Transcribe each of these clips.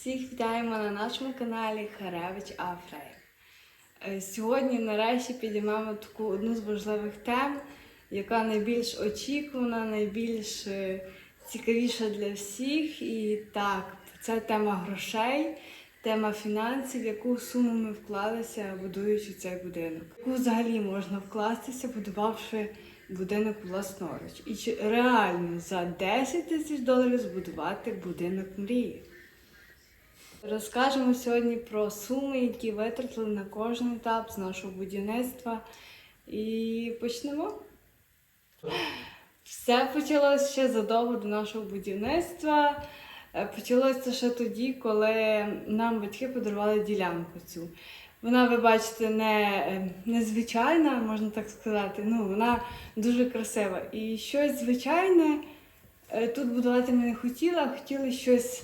Всіх вітаємо на нашому каналі Харевич Афрей. Е, Сьогодні нарешті підіймемо таку одну з важливих тем, яка найбільш очікувана, найбільш е, цікавіша для всіх. І так, це тема грошей, тема фінансів, яку суму ми вклалися, будуючи цей будинок. Яку взагалі можна вкластися, будувавши будинок власноруч. І чи реально за 10 тисяч доларів збудувати будинок мрії. Розкажемо сьогодні про суми, які витратили на кожен етап з нашого будівництва. І почнемо. Все почалося ще задовго до нашого будівництва. Е, Почалося ще тоді, коли нам батьки подарували ділянку цю. Вона, ви бачите, не, е, незвичайна, можна так сказати. Ну, вона дуже красива. І щось звичайне е, тут будувати ми не хотіли, а хотіли щось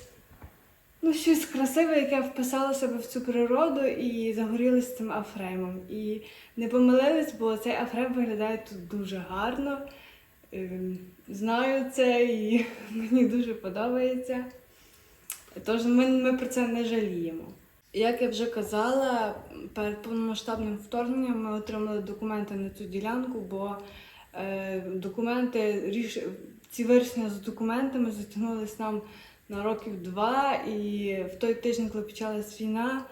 ну, щось красиве, яке вписало себе в цю природу і загорілися цим афремом. І не помилились, бо цей афрем виглядає тут дуже гарно. Ем, Знаю це і мені дуже подобається. Тож ми, ми про це не жаліємо. Як я вже казала, перед повномасштабним вторгненням ми отримали документи на цю ділянку, бо е, документи ці вирішення з документами затягнулись нам на років два, і в той тиждень, коли почалась війна,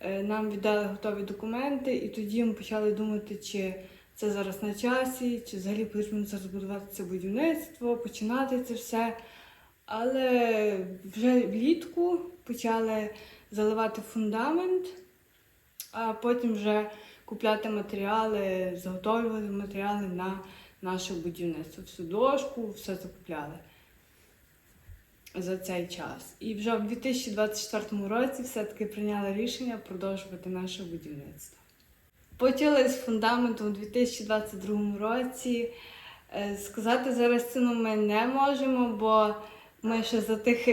е, нам віддали готові документи, і тоді ми почали думати, чи це зараз на часі, чи взагалі потрібно зараз будувати це будівництво, починати це все. Але вже влітку почали заливати фундамент, а потім вже купляти матеріали, заготовлювати матеріали на наше будівництво. Всю дошку, все закупляли за цей час. І вже в 2024 році все-таки прийняли рішення продовжувати наше будівництво. Почали з фундаменту у 2022 році. Е, Сказати зараз ціну ми не можемо, бо ми ще за тих,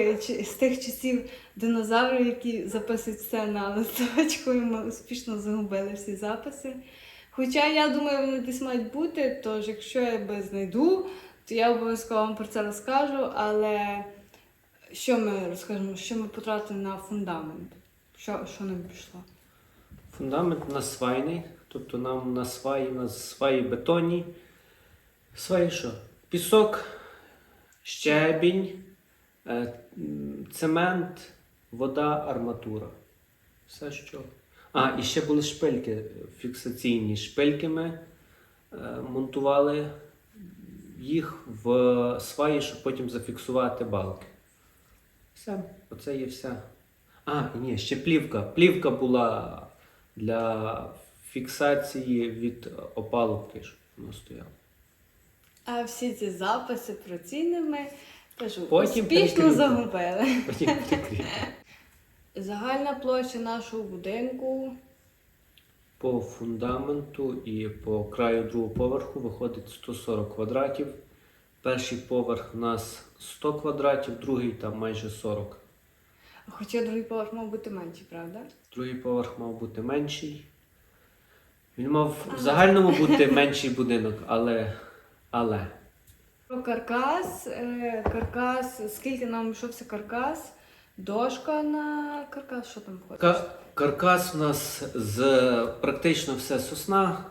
з тих часів динозаврів, які записують все на листочку, і ми успішно загубили всі записи. Хоча я думаю, вони десь мають бути, тож якщо я би знайду, то я обов'язково вам про це розкажу. Але що ми розкажемо? Що ми потратили на фундамент? Що, що нам пішло? Фундамент на свайний, тобто нам на сваї, на сваї бетонні. Сваї що? Пісок, щебінь, е, цемент, вода, арматура. Все що. А, і ще були шпильки фіксаційні. Шпильки ми е, монтували їх в сваї, щоб потім зафіксувати балки. Все, оце є все. А, ні, ще плівка. Плівка була для фіксації від опалубки, щоб воно стояло. А всі ці записи про ціни ми кажу, Потім успішно прикріпимо. загубили. Потім. Загальна площа нашого будинку По фундаменту і по краю другого поверху виходить 140 квадратів. Перший поверх у нас 100 квадратів, другий там майже 40. Хоча другий поверх мав бути менший, правда? Другий поверх мав бути менший. Він мав в загальному бути менший будинок, але. але. Про каркас. е, Каркас, скільки нам йшовся каркас? Дошка на каркас, що там входить? Ка- каркас у нас з практично все сосна.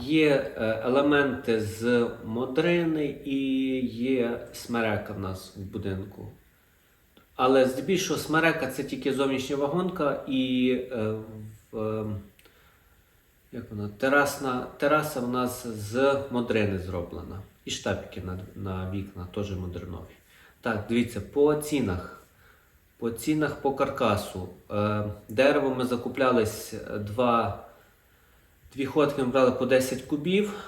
Є е, елементи з модрини і є смерека в нас в будинку. Але здебільшого смерека це тільки зовнішня вагонка і е, в, е, як вона, терасна, тераса в нас з модрини зроблена. І штапики на, на вікна теж модернові. Так, дивіться, по цінах. По цінах по каркасу. Е, дерево ми закуплялись е, два, дві ходки ми брали по 10 кубів,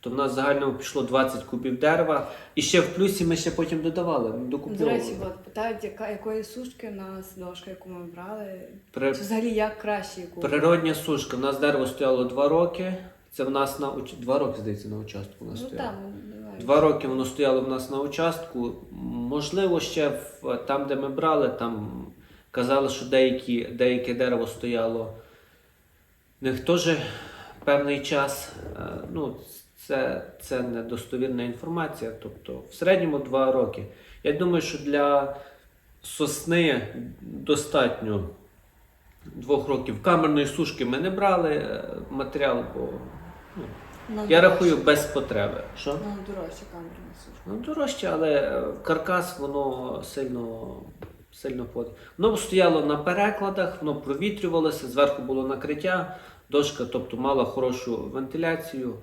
то в нас в загальному пішло 20 кубів дерева. І ще в плюсі ми ще потім додавали. До речі, от, питають, яка, якої сушки у нас дошка, яку ми брали. При- Чи взагалі як краще яку? Природня сушка. У нас дерево стояло 2 роки. Це в нас на уч... 2 роки, здається, на участку. Нас Ну стояло. там, давай. Два роки воно стояло в нас на участку. Можливо, ще в, там, де ми брали, там казали, що деякі, деяке дерево стояло в них теж певний час. Е, Ну, це, це недостовірна інформація. Тобто в середньому два роки. Я думаю, що для сосни достатньо двох років. Камерної сушки ми не брали е, матеріал, бо ну, я рахую без потреби. Що? Нам дорожче камера на сушку. Ну, дорожче, але е, каркас воно сильно, сильно под. Воно стояло на перекладах, воно провітрювалося, зверху було накриття, дошка, тобто мала хорошу вентиляцію.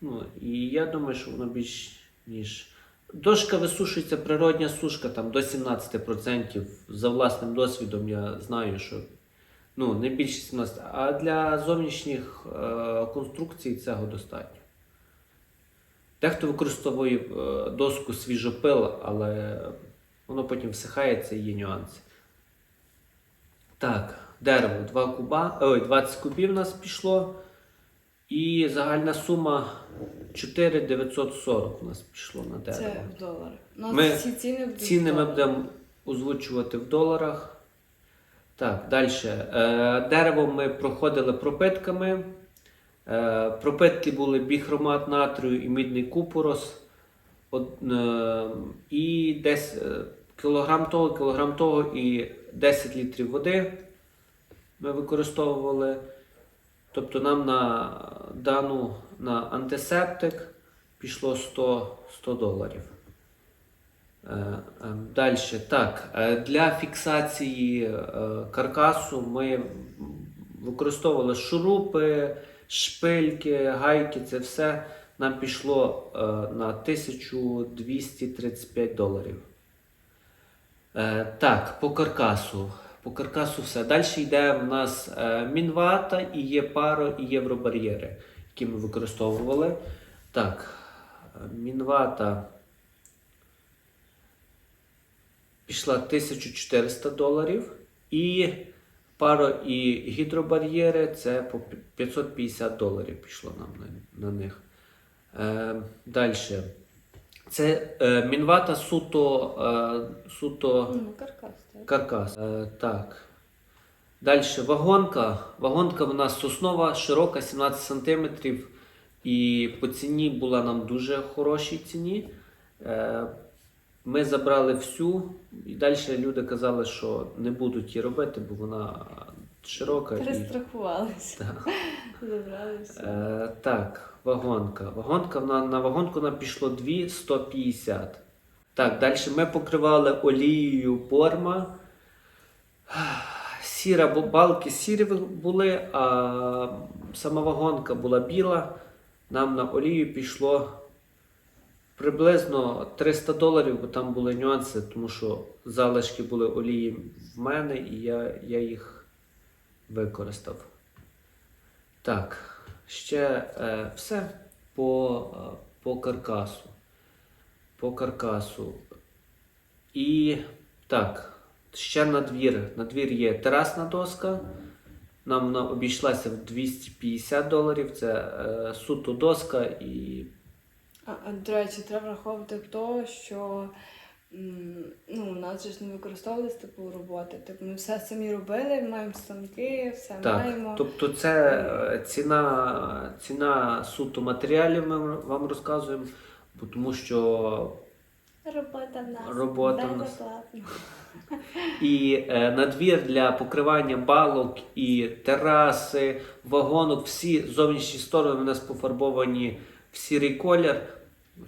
Ну, і я думаю, що воно більш ніж. Дошка висушується природня сушка там до 17%. За власним досвідом я знаю, що ну, не більше 17%. А для зовнішніх е, конструкцій цього достатньо. Дехто використовує е, доску свіжопил, але воно потім всихається і є нюанси. Так, дерево 2 куба, ой, 20 кубів у нас пішло. І загальна сума 4940 у нас пішло на дерево. Це в доларах. Ми всі ціни будуть Ціни ми будемо озвучувати в доларах. Так, далі. Е, дерево ми проходили пропитками. Е, пропитки були біхромат натрію і мідний купорос. Е, і десь кілограм того, кілограм того і 10 літрів води ми використовували. Тобто нам на дану на антисептик пішло 100, 100 доларів. Далі, так, е, для фіксації е, каркасу ми використовували шурупи, шпильки, гайки, це все нам пішло е, на 1235 доларів. Е, Так, по каркасу. По каркасу все. Далі йде в нас е, мінвата, і є паро, і євробар'єри, які ми використовували. Так, е, мінвата пішла 1400 доларів. І паро і гідробар'єри це по 550 доларів пішло нам на, на них. Е, Далі. Це е, мінвата суто, е, суто Ну, каркас, так. каркас. Е, так. Далі вагонка. Вагонка в нас соснова, широка, 17 см. І по ціні була нам дуже хорошій ціні. Е, ми забрали всю, і далі люди казали, що не будуть її робити, бо вона широка. Перестрахувалися. Так. Забрали. Е, так, вагонка. Вагонка на, на вагонку нам пішло 2 150. Так, далі ми покривали олією борма. Сіра, бо балки сірі були, а сама вагонка була біла. Нам на олію пішло приблизно 300 доларів, бо там були нюанси, тому що залишки були олії в мене, і я, я їх використав. Так, ще е, все по, е, по каркасу. По каркасу. І так, ще на двір. На двір є терасна доска. Нам вона обійшлася в 250 доларів. Це е, суто доска і А, до речі, треба враховувати то, що ну, у нас же ж не використовували типу роботи. Типу, ми все самі робили, маємо станки, все Так, маємо. тобто це е, ціна, ціна суто матеріалів ми вам розказуємо, бо тому що Робота в нас. Робота в нас. і е, надвір для покривання балок і тераси, вагонок, всі зовнішні сторони у нас пофарбовані в сірий колір.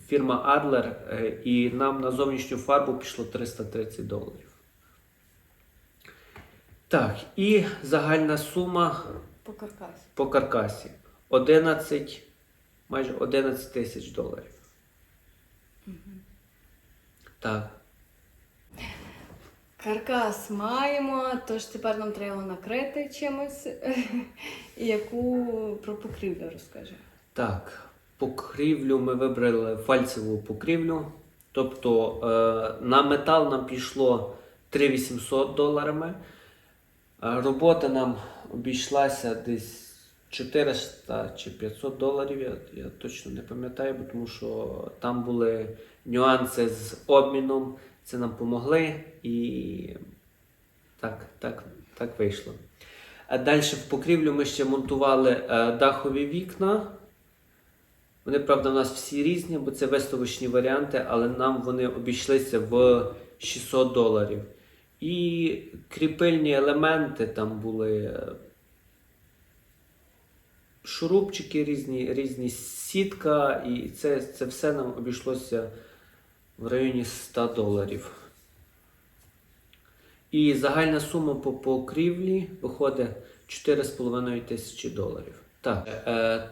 Фірма Adler, е, і нам на зовнішню фарбу пішло 330 доларів. Так, і загальна сума По каркасі. по каркасі 11, майже 11 тисяч доларів. Так. Каркас маємо, тож тепер нам треба накрити чимось. Яку про покрівлю розкажи. Так, покрівлю ми вибрали фальцеву покрівлю. Тобто е, на метал нам пішло 3800 доларами. Е, робота нам обійшлася десь 400 чи 500 доларів. Я, я точно не пам'ятаю, тому що там були нюанси з обміном. Це нам помогли і так, так, так вийшло. А далі в покрівлю ми ще монтували е, дахові вікна. Вони, правда, у нас всі різні, бо це виставочні варіанти, але нам вони обійшлися в 600 доларів. І кріпильні елементи там були е, шурупчики різні, різні сітка, і це, це все нам обійшлося в районі 100 доларів. І загальна сума по покрівлі виходить 4,5 тисячі доларів. Так. Е,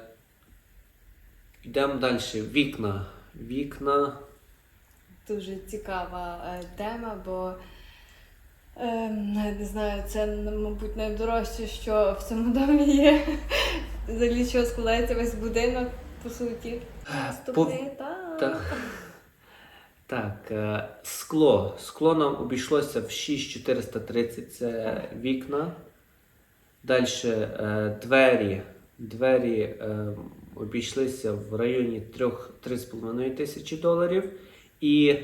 йдемо далі. Вікна. Вікна. Дуже цікава е, тема, бо е, не знаю, це, мабуть, найдорожче, що в цьому домі є. Взагалі, що складається весь будинок, по суті. Наступний етап. Та- Так, е, скло. Скло нам обійшлося в 6430 це вікна. Далі е, двері. Двері е, обійшлися в районі 3-3,5 тисячі доларів. І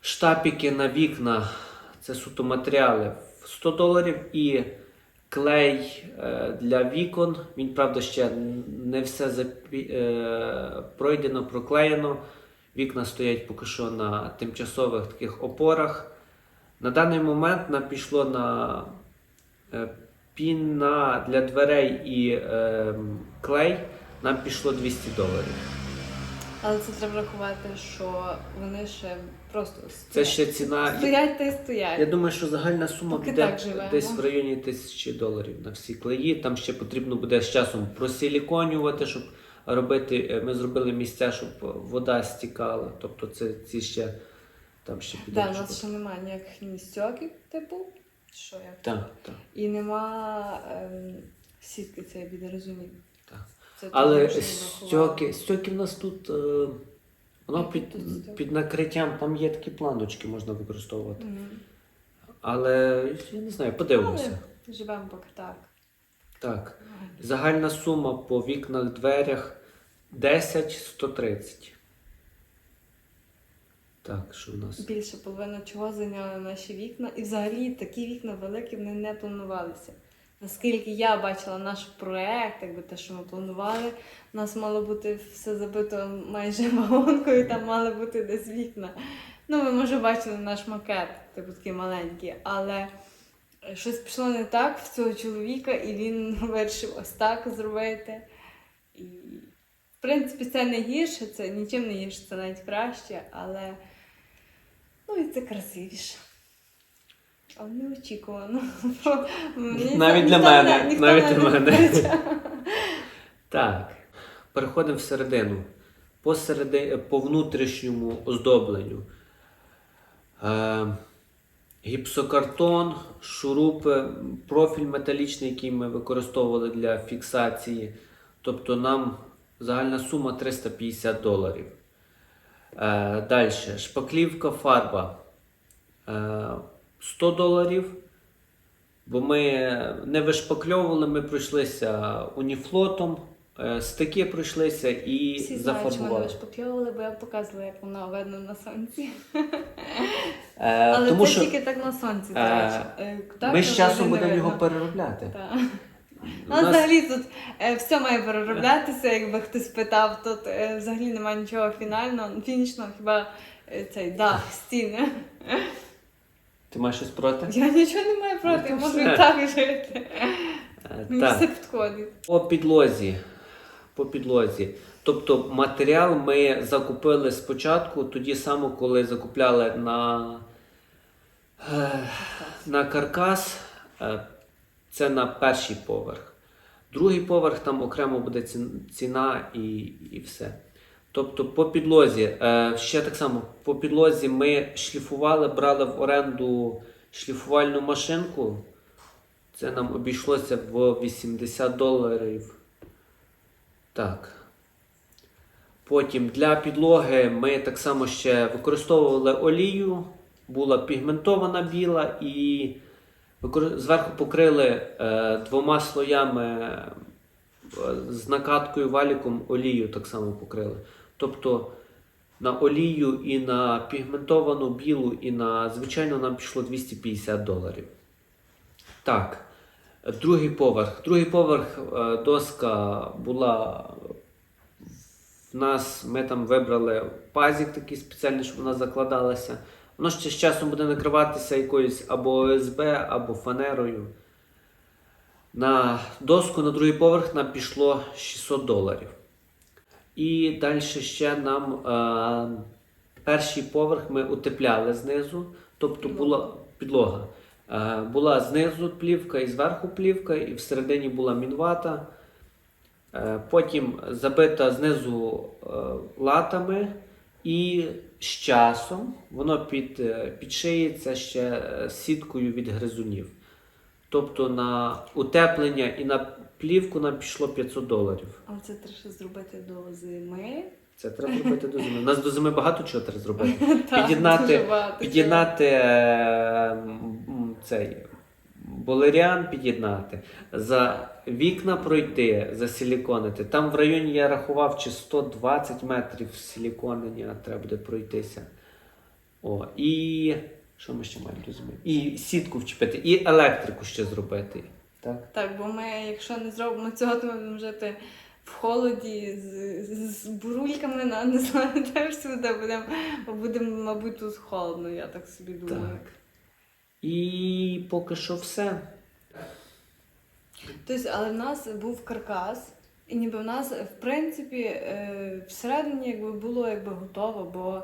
штапіки на вікна це суто матеріали в 100 доларів. І клей е, для вікон. Він, правда, ще не все запі... е, пройдено, проклеєно. Вікна стоять поки що на тимчасових таких опорах. На даний момент нам пішло на е, піна для дверей і е, клей. Нам пішло 200 доларів. Але це треба врахувати, що вони ще просто Це ще ціна. стоять та й стоять. Я думаю, що загальна сума Поки буде десь в районі тисячі доларів на всі клеї. Там ще потрібно буде з часом просиліконювати, щоб робити. е, Ми зробили місця, щоб вода стікала. Тобто це ці ще там ще піде. Да, у нас ще немає ніяких ні типу. Що як? Так, так. І нема ем, сітки, це я біде розумію. Це Але теж стьоки, стьоки в нас тут. е, Воно під, під накриттям, там є такі планочки, можна використовувати. Мгм. Але я не знаю, подивимося. Але живемо поки так. Так. Загальна сума по вікнах, дверях 10 130. Так, що в нас? Більше половина чого зайняли наші вікна. І взагалі такі вікна великі вони не планувалися. Наскільки я бачила наш проект, якби те, що ми планували, у нас мало бути все забито майже вагонкою, там мали бути десь вікна. Ну, ви може бачили наш макет, типу такий маленький, але щось пішло не так в цього чоловіка, і він вирішив ось так зробити. І, в принципі, це не гірше, це нічим не гірше, це навіть краще, але ну і це красивіше. Але неочікувано. Навіть для мене, навіть для мене. Так. Переходимо всередину. По, середи... по внутрішньому оздобленню. Е... Гіпсокартон, шурупи, профіль металічний, який ми використовували для фіксації. Тобто нам загальна сума 350 доларів. Е, Далі. Шпаклівка фарба е, 100 доларів. Бо ми не вишпакльовували, ми пройшлися уніфлотом, е, стики пройшлися і Всі знають, мене зафарбували. вишпакльовували, бо я показувала, як воно видно на сонці. Е, Але тому це що тільки так на сонці, до е, речі. Е, так, ми з часом взагалі не будемо його видно. переробляти. Так. У Але нас- взагалі тут е, все має перероблятися, якби хтось питав, тут е, взагалі немає нічого фінального, фінішного, хіба е, цей дах, стіни. Ти маєш щось проти? Я нічого не маю проти, я можу і так жити. Е, Мені все підходить. По підлозі. По підлозі. Тобто матеріал ми закупили спочатку, тоді само, коли закупляли на, е, на каркас, е, це на перший поверх. Другий поверх там окремо буде ціна і, і все. Тобто по підлозі, е, ще так само, по підлозі ми шліфували, брали в оренду шліфувальну машинку. Це нам обійшлося в 80 доларів. Так. Потім для підлоги ми так само ще використовували олію, була пігментована біла і зверху покрили е, двома слоями е, з накаткою валіком олію так само покрили. Тобто на олію і на пігментовану білу, і на звичайну нам пішло 250 доларів. Так, другий поверх. Другий поверх е, доска була в нас. Ми там вибрали пазік такий спеціальний, щоб вона закладалася. Воно ще з часом буде накриватися якоюсь або ОСБ, або фанерою. На доску на другий поверх нам пішло 600 доларів. І далі ще нам е, перший поверх ми утепляли знизу, тобто була підлога. Е, була знизу плівка і зверху плівка, і всередині була мінвата. Е, потім забита знизу е, латами, і з часом воно під, е, підшиється ще е, сіткою від гризунів. Тобто на утеплення і на плівку нам пішло 500 доларів. Але це треба зробити до зими. Це треба робити до зими. У нас до зими багато чого треба зробити. Під'єднати- Під'єднати е, цей болеріан під'єднати, за вікна пройти, засиліконити. Там в районі я рахував, чи 120 метрів силіконення треба буде пройтися. О, і що ми ще маємо до зими? І сітку вчепити, і електрику ще зробити. Так? Так, бо ми, якщо не зробимо цього, то ми будемо жити в холоді з, з, з бурульками на не знаю, теж сюди будемо, будемо, мабуть, тут холодно, я так собі думаю. Так. І поки що все. Тобто, але в нас був каркас, і ніби в нас, в принципі, е, всередині якби було якби готово, бо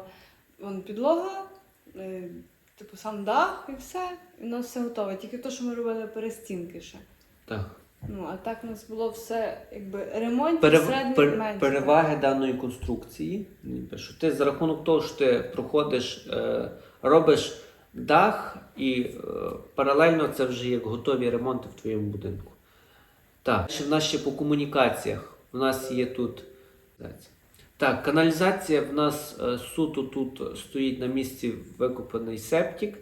вон підлога, е, типу сам дах і все, і в нас все готове. Тільки то, що ми робили перестінки ще. Так. Ну, а так у нас було все якби ремонт Перев... всередині пер- менше. Переваги даної конструкції, ніби, що ти за рахунок того, що ти проходиш, е, робиш дах, і е, паралельно це вже як готові ремонти в твоєму будинку. Так, ще в нас ще по комунікаціях. У нас є тут. Так, каналізація в нас е, суто тут стоїть на місці викопаний септик.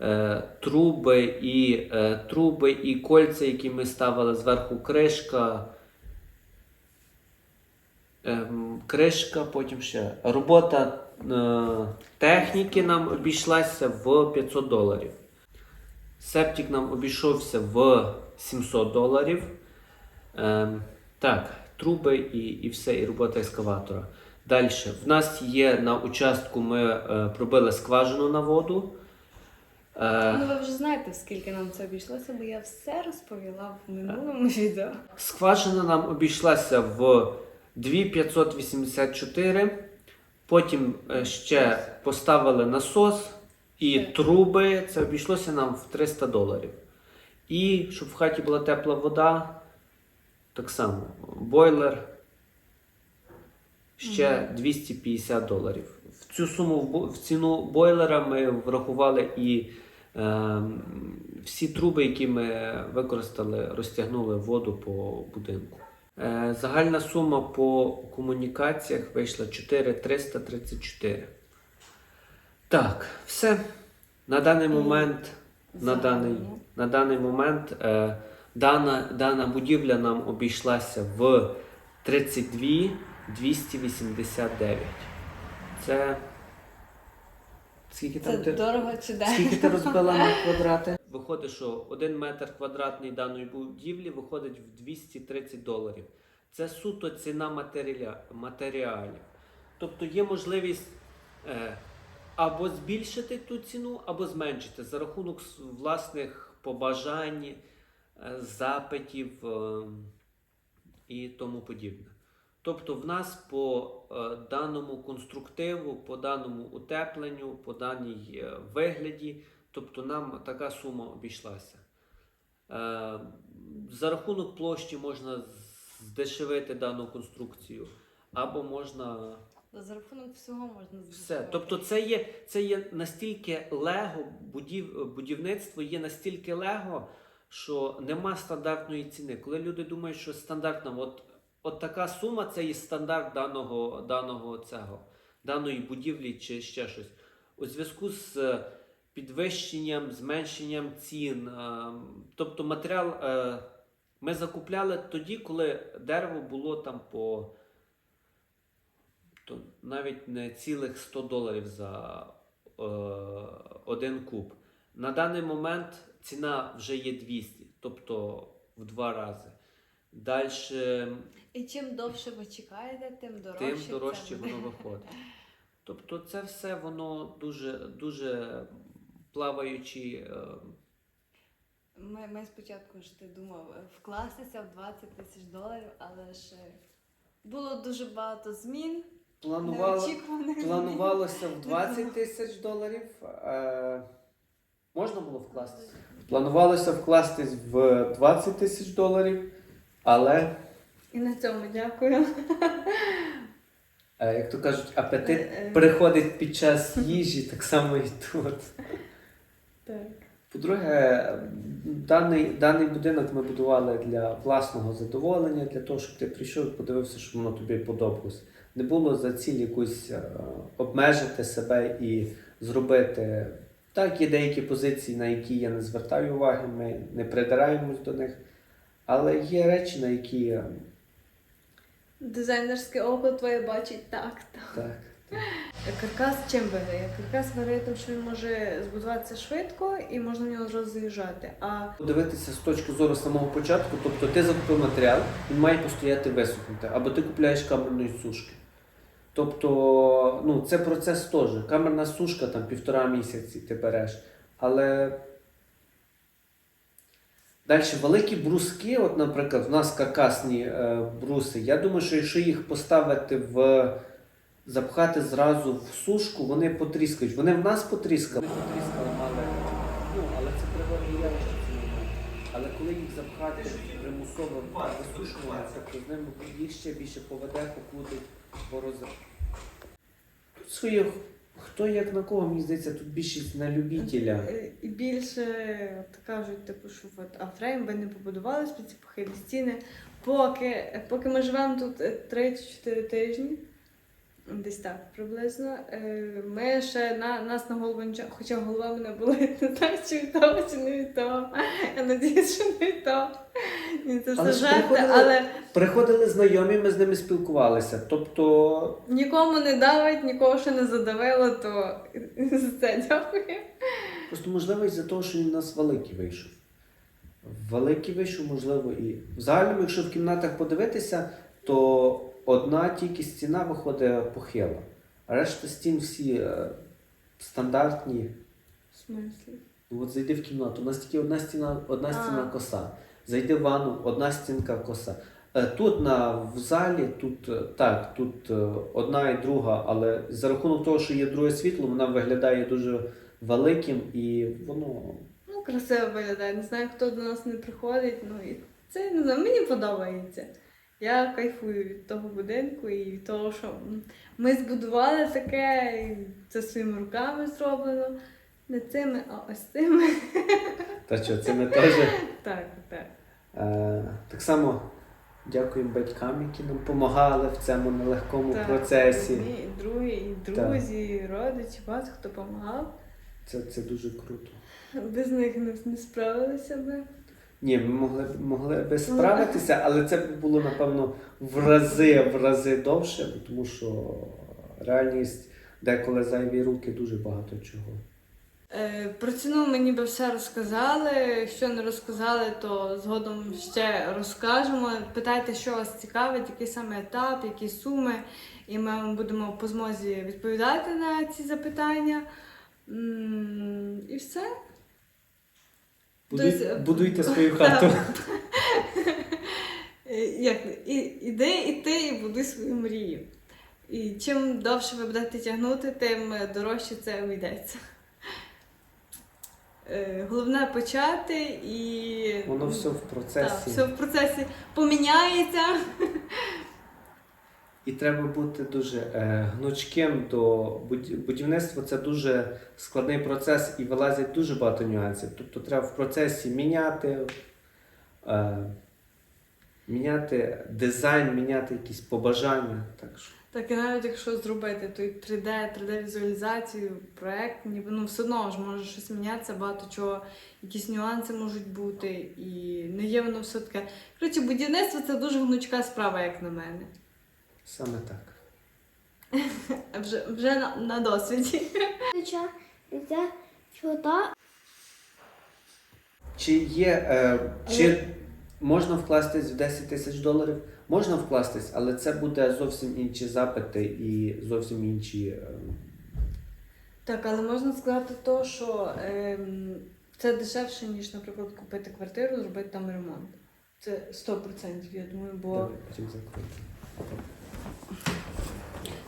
Е, труби і, е, труби і кольця, які ми ставили зверху кришка. Ем, кришка, потім ще робота техніки нам обійшлася в 500 доларів. Септик нам обійшовся в 700 доларів. Ем, так, труби і, і все, і робота ескаватора. Далі, в нас є на участку, ми е, пробили скважину на воду. Е, Ну, ви вже знаєте, скільки нам це обійшлося, бо я все розповіла в минулому відео. Скважина нам обійшлася в 2584. Потім е, ще поставили насос і Ще. труби. Це обійшлося нам в 300 доларів. І щоб в хаті була тепла вода, так само бойлер ще 250 доларів. В цю суму в ціну бойлера ми врахували і е, всі труби, які ми використали, розтягнули воду по будинку. Е, загальна сума по комунікаціях вийшла 4334. Так, все. На даний момент, на даний, на даний момент е, дана, дана будівля нам обійшлася в 32 289. Це. Скільки Це там ти? дорого чи де? Скільки ти розбила на квадрати? Виходить, що один метр квадратний даної будівлі виходить в 230 доларів. Це суто ціна матеріаля, матеріалів. Тобто є можливість е, або збільшити ту ціну, або зменшити за рахунок власних побажань, запитів е, і тому подібне. Тобто в нас по е, даному конструктиву, по даному утепленню, по даній е, вигляді, тобто нам така сума обійшлася. Е, за рахунок площі можна здешевити дану конструкцію, або можна За рахунок всього можна все. Тобто, це є, це є настільки лего, будів, будівництво є настільки лего, що нема стандартної ціни. Коли люди думають, що стандартна, от, от така сума це є стандарт даного, даного цього, даної будівлі чи ще щось. У зв'язку з е, підвищенням, зменшенням цін. е, Тобто матеріал е, ми закупляли тоді, коли дерево було там по то навіть не цілих 100 доларів за один куб. На даний момент ціна вже є 200, тобто в два рази. Далі І чим довше ви чекаєте, тим дорожче. тим це дорожче буде. воно виходить. Тобто це все воно дуже, дуже плаваючі. е, Ми, ми спочатку ж ти думав е, вкластися в 20 тисяч доларів, але ж е, було дуже багато змін. Планувало, неочікуваних змін. планувалося в 20 тисяч доларів. Е, можна було вкластися? Планувалося вкластись в 20 тисяч доларів, але, І на цьому дякую. е, як то кажуть, апетит Е, е. приходить під час їжі, так само і тут. Так. По-друге, даний, даний будинок ми будували для власного задоволення, для того, щоб ти прийшов і подивився, щоб воно тобі подобалось. Не було за ціль якусь обмежити себе і зробити. Так, є деякі позиції, на які я не звертаю уваги, ми не придираємось до них. Але є речі, на які е, Дизайнерське око твоє бачить так, так. так. Каркас чим виграє? Каркас виграє тим, що він може збудуватися швидко і можна в нього зразу заїжджати. А Подивитися з точки зору самого початку, тобто ти закупив матеріал, він має постояти висохнути, або ти купляєш камерної сушки. Тобто, ну, це процес теж. Камерна сушка там півтора місяці ти береш. Але далі великі бруски, от, наприклад, в нас каркасні е, бруси. Я думаю, що якщо їх поставити в. Запхати зразу в сушку, вони потріскають. Вони в нас потріскали. Вони потріскали, але, ну, але це природне явище. Але коли їх запхати примусово висушування, тобто з ними їх ще більше поведе, покрутить, Тут своє хто як на кого, мені здається, тут більшість на любителя. Е, І більше от кажуть, типу, що от, а фрейм ви не побудували під ці похилі стіни. Поки, поки ми живемо тут е, 3-4 тижні, десь так приблизно. е, Ми ще на нас на голову нічого, хоча голова мене болить, не знаю, чи від того, чи не від того. Я надіюсь, що не від того. Ні, це все Але жарти, приходили- але Приходили знайомі, ми з ними спілкувалися. Тобто, нікому не давить, нікого ще не задавило, то за це дякую. просто можливо із-за того, що він у нас великий вийшов. Великий вийшов, можливо, і в загальному, якщо в кімнатах подивитися, то одна тільки стіна виходить похила, решта стін всі е, стандартні. В смислі? Ну, От зайди в кімнату, у нас тільки одна стіна, одна А. стіна коса. Зайди в ванну, одна стінка коса. Е, Тут на в залі, тут е, так, тут е, одна і друга, але за рахунок того, що є друге світло, вона виглядає дуже великим і воно. Ну, красиво виглядає. Не знаю, хто до нас не приходить. Ну і це не знаю, мені подобається. Я кайфую від того будинку і від того, що ми збудували таке, і це своїми руками зроблено. Не цими, а ось цими. Та що, це ми теж. Так, так. Е, так само дякуємо батькам, які нам допомагали в цьому нелегкому так. процесі. І другі, і друзі, і родичі, багато хто допомагав. Це, це дуже круто. Без них не, не справилися би. Ні, ми могли, б- могли би справитися, але це б було, напевно, в рази, в рази довше, тому що реальність деколи зайві руки дуже багато чого. Е, Про ціну мені би все розказали. Якщо не розказали, то згодом ще розкажемо. Питайте, що вас цікавить, який саме етап, які суми, і ми вам будемо по змозі відповідати на ці запитання. І все. Будуй, Тобто, будуйте свою хату. Е, Як і, іди, і ти, і будуй свою мрію. І чим довше ви будете тягнути, тим дорожче це обійдеться. Е, Головне почати і. Воно все в Так, процесі. все в процесі поміняється. І треба бути дуже е, гнучким до буд- будівництва. Це дуже складний процес і вилазить дуже багато нюансів. Тобто треба в процесі міняти, е, міняти дизайн, міняти якісь побажання. Так що Так і навіть якщо зробити той 3D, 3D-візуалізацію, проект, ніби ну все одно ж може щось мінятися, багато чого, якісь нюанси можуть бути, і не є воно все таке. Коротше, будівництво це дуже гнучка справа, як на мене. Саме так. Вже, вже на, на досвіді. Хоча це чота Чи є, е, чи Можна вкластись в 10 тисяч доларів, можна вкластись, але це буде зовсім інші запити і зовсім інші. ем, Так, але можна сказати то, що ем, це дешевше, ніж, наприклад, купити квартиру, зробити там ремонт. Це 100%, я думаю, бо. Давай, потім.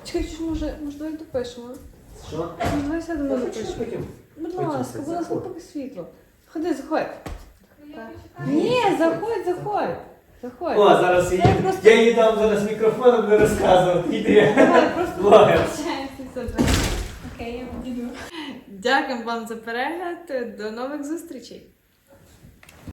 Чекай, чи ж може, може, давай допишемо. Що? Ну, давай сядемо допишемо. Будь ласка, будь ласка, поки світло. Ходи, заходь. Ні, заходь, заходь. Заходь. О, зараз Це її, просто- я їй дам зараз мікрофон, буде розказувати. Іди. Давай, просто Блогер. Окей, я піду. Дякую вам за перегляд. До нових зустрічей.